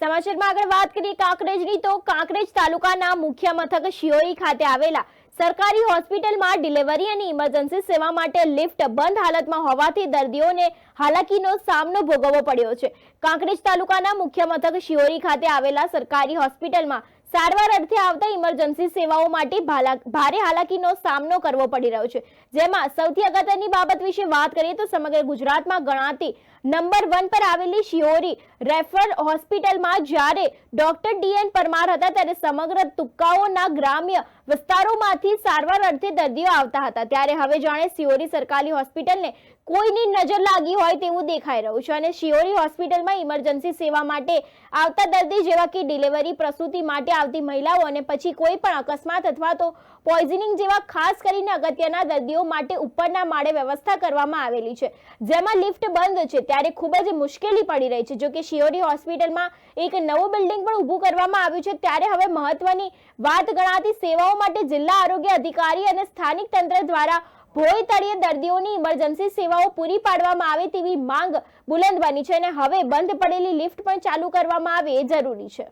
સમાચારમાં આગળ વાત કરીએ કાંકરેજની તો કાંકરેજ તાલુકાના મુખ્ય મથક શિયોઈ ખાતે આવેલા સરકારી હોસ્પિટલમાં ડિલિવરી અને ઇમરજન્સી સેવા માટે લિફ્ટ બંધ હાલતમાં હોવાથી દર્દીઓને હાલાકીનો સામનો ભોગવવો પડ્યો છે. કાંકરેજ તાલુકાના મુખ્ય મથક શિયોરી ખાતે આવેલા સરકારી હોસ્પિટલમાં સારવાર અર્થે આવતા ઇમરજન્સી સેવાઓ માટે ભારે હાલાકીનો સામનો કરવો પડી રહ્યો છે. જેમાં સૌથી અગત્યની બાબત વિશે વાત કરીએ તો સમગ્ર ગુજરાતમાં ગણાતી નંબર વન પર આવેલી શિયોરી રેફર હોસ્પિટલમાં જ્યારે ડોક્ટર ડીએન પરમાર હતા ત્યારે સમગ્ર તુક્કાઓના ગ્રામ્ય વિસ્તારોમાંથી સારવાર અર્થે દર્દીઓ આવતા હતા. ત્યારે હવે જાણે શિયોરી સરકારી હોસ્પિટલને કોઈની નજર લાગી હોય તેવું દેખાઈ રહ્યું છે અને શિયોરી હોસ્પિટલમાં ઇમરજન્સી સેવા માટે આવતા દર્દી જેવા કે ડિલિવરી પ્રસૂતિ માટે આવતી મહિલાઓ અને પછી કોઈ પણ અકસ્માત અથવા તો પોઈઝનિંગ જેવા ખાસ કરીને અગત્યના દર્દીઓ માટે ઉપરના માળે વ્યવસ્થા કરવામાં આવેલી છે. જેમાં લિફ્ટ બંધ છે ત્યારે ખૂબ જ મુશ્કેલી પડી રહી છે. જો કે શિયોરી હોસ્પિટલમાં એક નવું બિલ્ડિંગ પણ ઊભું કરવામાં આવ્યું છે. ત્યારે હવે મહત્વની વાત ગણાતી માટે જિલ્લા આરોગ્ય અધિકારી અને સ્થાનિક તંત્ર દ્વારા ભોય તળિયે દર્દીઓની ઇમરજન્સી સેવાઓ પૂરી પાડવામાં આવે તેવી માંગ બુલંદ બની છે અને હવે બંધ પડેલી લિફ્ટ પણ ચાલુ કરવામાં આવે એ જરૂરી છે.